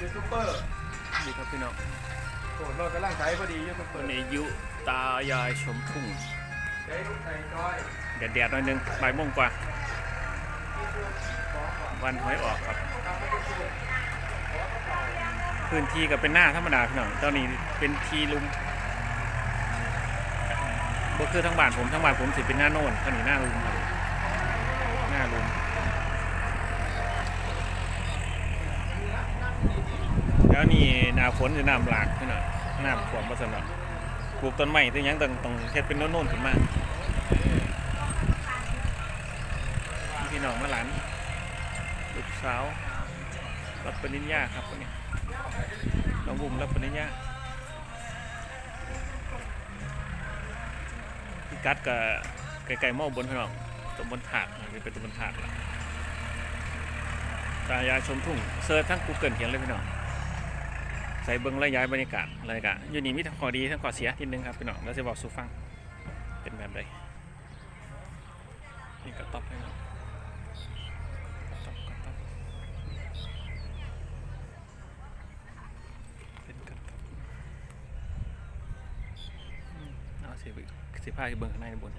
ยูทูบเบอร์ดีครับพี่น้องโอ้รถกำลังใช้พอดียูทูบเบอวันร์นี้ยุตายายชมทุ่งใช้ลูกไก่จ้อยแดดๆหน่อยหนึงบ่ายโมงกว่า วันหวยออกครับ พื้นที่ก็เป็นหน้าธรรมดาพี่น้องตอนนี้เป็นทีลุมบ่คือทั้งบ้านผมทั้งบ้านผมสิเป็นหน้าโน่นตอนนี้หน้าลุมครับหน้าลุม แล้วนี่หนาฝนจะน้ำหลากพี่น้องน้ำท่วมมาสนอปลูกต้นไม้ตัวยังต้องต้องเฮ็ดเป็นโน่นๆขึ้นมาพี่น้องมาหลานลูกสาวรับปริญญาครับคนนี้น้องบุ๋มรับปริญญาพี่กัดกับไก่ๆหม้อบนพี่น้องตำบลถาดนะเป็นตำบลถาดละตายายชมทุ่งเซิร์ชทั้ง Google เขียนเลยพี่น้อง ใส่เบิ้งระย้ายบรรยากาศอะไรกะอยู่นี่มีทั้งข้อดีทั้งข้อเสียทีนึงครับพี่น้องแล้วจะบอกสู่ฟังเป็นแบบใดนี่กระต๊อบพี่น้องกระต๊อบกระตับอืมเอาสิไปสิผ้าเบิ้งข้างในบน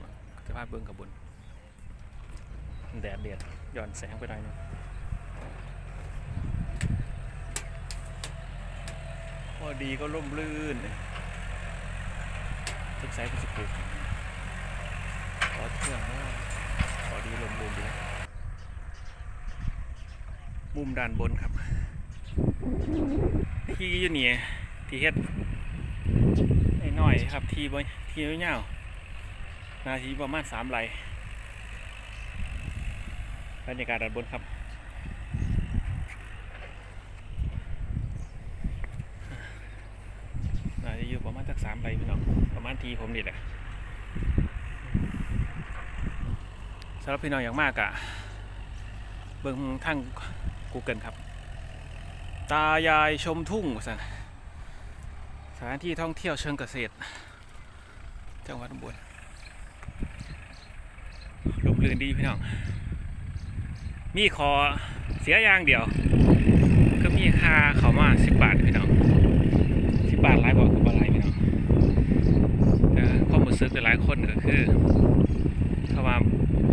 สิผ้าเบิ้งกับบนแดดเดียดย้อนแสงไปหน่อยนึงพอ ดีก็ร่มรื่นทุกสายเป็นสปลูกขอเที่ยงว่าพอดีลมรื่นดีมุมด้านบนครับ ที่อยู่นี่ที่เฮ็ดน้อยๆครับ ที่บ่ที่ยาวๆนาทีประมาณสามไร่บรรยากาศด้านบนครับนาจะ อยู่ประมามไรพี่น้องประมาณทีผมนี่แหละสำหรับพี่น้องอย่างมากอะเบิ่งทาง Google ครับ ตายายชมทุ่งสันสถานที่ท่องเที่ยวเชิงเกษตร จังหวัดอุบลลมลื่นดีพี่น้อง มีขอเสียอย่างเดียว ก็มีค่าเขามาสิบบาทพี่น้องสิบบาทหลายบอกคือบ่หลายพี่น้องแต่ความรู้สึกหลายคนก็คือเขาว่า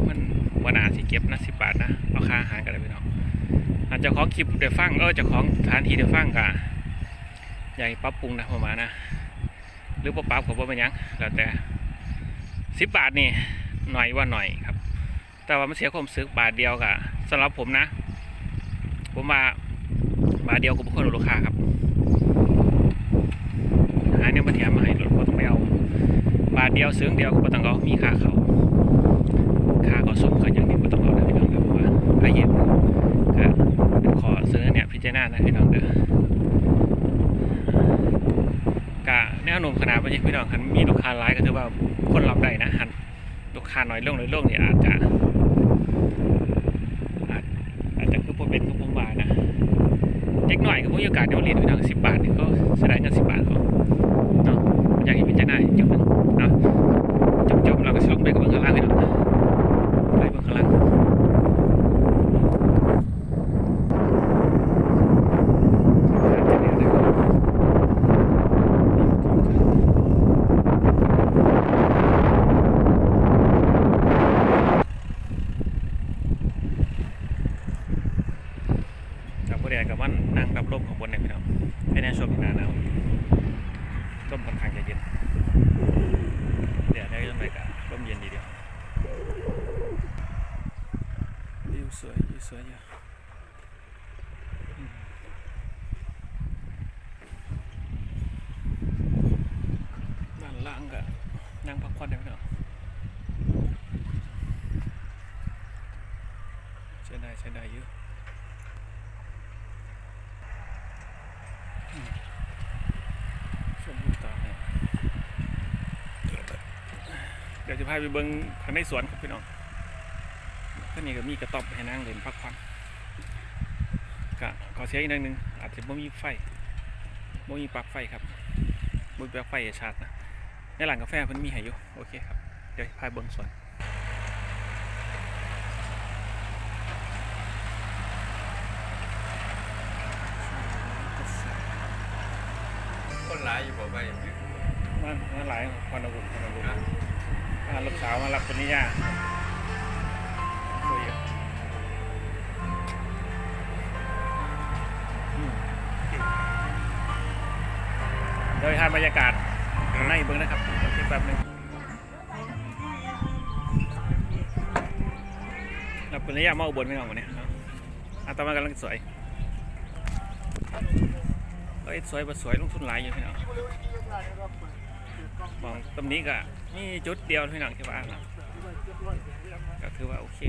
มันวนาสิเก็บนะสิบบาทนะเอาค่าอาหารกันเลยพี่น้องอาจจะของคลิปเดี๋ยวฟังเออจะของสถานที่เดี๋ยวฟังกะให้ปรับปรุงนะประมาณนะ หรือปรับปรับก็บ่เป็นยังแล้วแต่สิบบาทนี่หน่อยว่าหน่อยครับ แต่ว่ามันเสียความรู้สึกบาทเดียวกะสำหรับผมนะ ผมมาบาทเดียวก็บ่ควรลดราคาครับหาเนี่ยมาแถมมาให้ลดก็ต้องไปเอาบาทเดียวซื้อเดียวก็ต้องเอามีค่าเขาค่าก็สมกันอย่างนี้ก็ต้องเอานะพี่น้องครับเพราะว่าถ้าเย็น ก็เป็นขอ ซื้อเนี่ยพิจารณานะพี่น้องเด้อกะแนวโน้มขนาดว่าอย่างพี่น้องคันมีลูกค้าหลายก็ถือว่าคนรับได้นะหันลูกค้าน้อยลงน้อยลงเนี่ยอาจจะอาจอาจจะคือผมเป็นคือผมว่านะเด็กหน่อยก็มีโอกาสเดี๋ยวเรียนพี่น้องสิบบาทนี่เขาเสียดายเงินสิบบาทเขาเนาะอยากให้พิจารณาจุดหนึงเนาะจบๆเราก็สิลงไปกับเบื้องข้างล่างพี่น้องไปเบื้องข้างล่าง กับผู้ใดกับมันนั่งรับลมของบนเนี่ยพี่น้องไม่แน่ช่วงหน้าหนาวร่มค่อนข้างจะเย็นเดี๋ยวได้ยังไงกันร่มเย็นดีเดียววิวสวยวิวสวยเยอะอืมด้านล่างก็นั่งพักผ่อนได้พี่น้องใช้ได้ใช้ได้เยอะชมวิวต่อเนี่ยเดี๋ยวจะพาไปเบิ้งข้างในสวนครับพี่น้องก็นี่ก็มีกระต๊อบให้นั่งเล่นพักผ่อนก็ขอเสียอีกนิดนึงอาจจะไม่มีไฟไม่มีปลั๊กไฟครับไม่มีปลั๊กไฟชาร์จนะในหลังกาแฟมันมีให้อยู่โอเคครับ เดี๋ยวพาเบิ้งสวน คนหลายอยู่บ่ไปมันมันหลายคอนบุกคอนบุกอ่าลูกสาวมารับปริญญาคุยอยู่อืมเดี๋ยวไปทานบรรยากาศข้างในเบิ้งนะครับโอเคแป๊บหนึงรับปริญญามาอุบลไม่เอาวันนี้เอาอาตมากำลังสวยเอ้ ยสวยบ่สวยลงทุนหลายอยู่พี่น้องมองตรงนี้ก็มีจุดเดียวที่หนังที่ว่านะก็คือว่าโอเค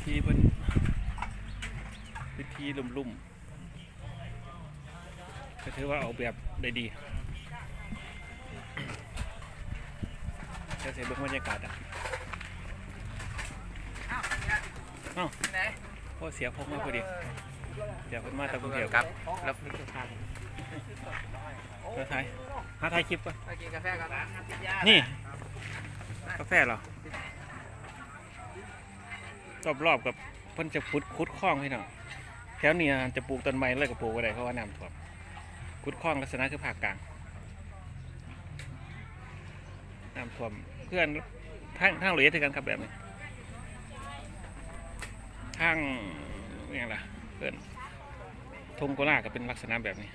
ที่เป็นพื้นที่ลุ่มๆก็ถือว่าออกแบบได้ดีจะเสียเบื้องบรรยากาศอะเอ้า พอเสียพกมาพอดีเดี๋ยวเพิ่นมาตะกุเดียวครับรับนี่คือทางมาถ่ายหาถ่ายคลิปก่อนไปกินกาแฟกันนะนี่กาแฟเหรอรอบๆกับเพิ่นจะขุดขุดคลองพี่น้องแถวนี้จะปลูกต้นไม้เลยก็ปลูกไว้ได้เพราะว่าน้ำท่วมขุดคลองลักษณะคือภาคกลางน้ำท่วมเพื่อนทางทางเหลือถือกันครับแบบนี้ ทางอย่างไรเพื่อนทงโกลาก็เป็นลักษณะแบบนี้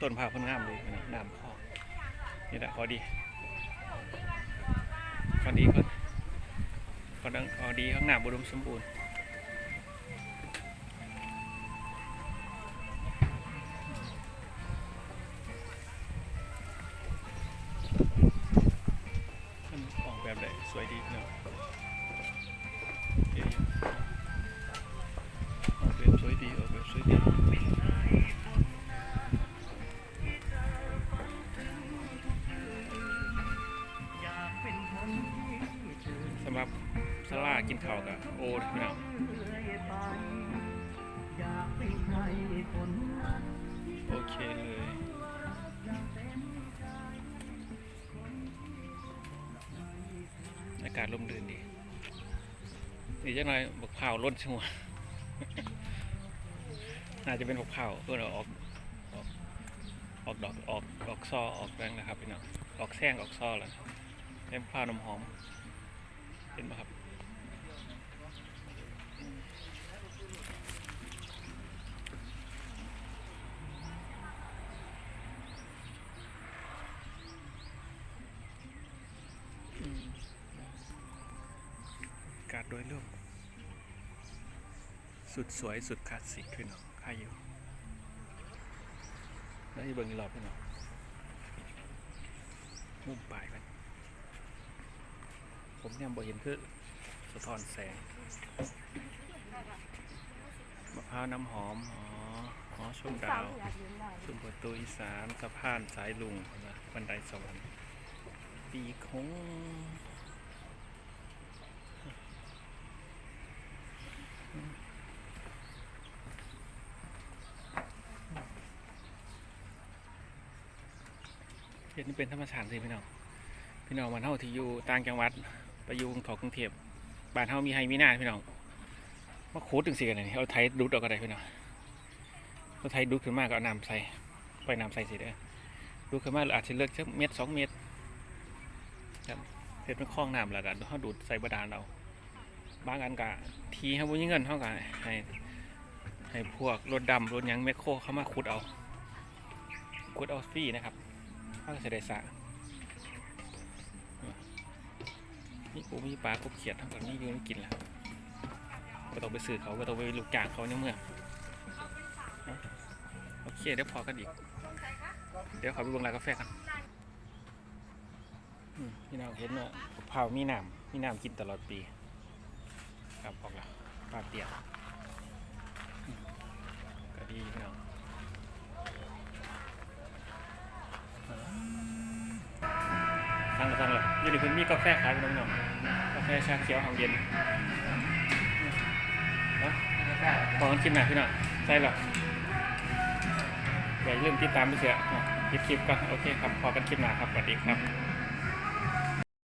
ต้นพร้าพิ่นงามเลยนะน้ำพอนี่แหละพอดีพอดีก็พอดังพอดีข้างหน้าบุดมสมบูรณ์ สลากินข้าวกับโอ๊ตพี่น้องโอเคเลยอากาศลมลื่นดีนี่จังหน่อยบกเผาวล้นชัวน่าจะเป็นบกเผาวเพื่ออออกออกดอกออกออกซอออกแรงนะครับพี่น้องออกแซงออกซอแล้วเป็นมะพร้าวนมหอม เห็นไหมครับ อืมอากาศโดยรวมสุดสวยสุดคลาสสิกขึ้นเนาะค่าอยู่แล้วที่เบิ่งอีกรอบพี่น้องมุมปลายกันผมยังบ่เห็นคือสะท้อนแสงมะพร้าวน้ำหอม อ๋ออ๋อชมดาวชุมประตูอีสานสะพานสายลุงบันไดสวรรค์ปีคง เห็นนี่เป็นธรรมชาติสิพี่น้อง พี่น้องมันเท่าที่อยู่ต่างจังหวัดไปอยู่กรุงเทพกรุงเทพบ้านเฮามีไฮมีนาพี่น้องมาขูดถึงสิกันนี่เอาไทยดูดออกก็ได้พี่น้องเอาไทยดูดขึ้นมากก็เอาน้ำใส่ไปน้ำใส่สิเด้อดูดขึ้นมาอาจจะเลือกสักเม็ดสองเม็ดครับเฮ็ดเป็นคล้องน้ำแล้วกันเขาดูดใส่บาดาลเอา บางอันกะทีให้บุญเงินเท่ากันให้ให้พวกรถดำรถยังแมคโครเข้ามาขุดเอาขุดเอาฟรีนะครับเขาก็จะได้สะมีปูมีปลากบเขียดทั้งหมดนี่ยืนกินแล้วก็ต้องไปซื้อเขาก็ต้องไปลูกจ้างเขาในเมืองโอเคเดี๋ยวพอกันอีก เดี๋ยวขอไปเบิ่งร้านกาแฟกันพี่น้องเห็นว่าเผาวมีน้ำมีน้ำกินตลอดปี ครับบอกแล้วปลาเตียอืมก็ดีพี่น้องสั่งละสั่งละอยู่ในพื้นมีกาแฟขายพี่น้องๆกาแฟชาเขียวหอมเย็นนะพอกันคลิปหน่อยพี่น้องใช่หรออย่าลืมติดตามด้วยเสียอะปิดคลิปก่อนโอเคครับพอกันคลิปหน้าครับสวัสดีครับ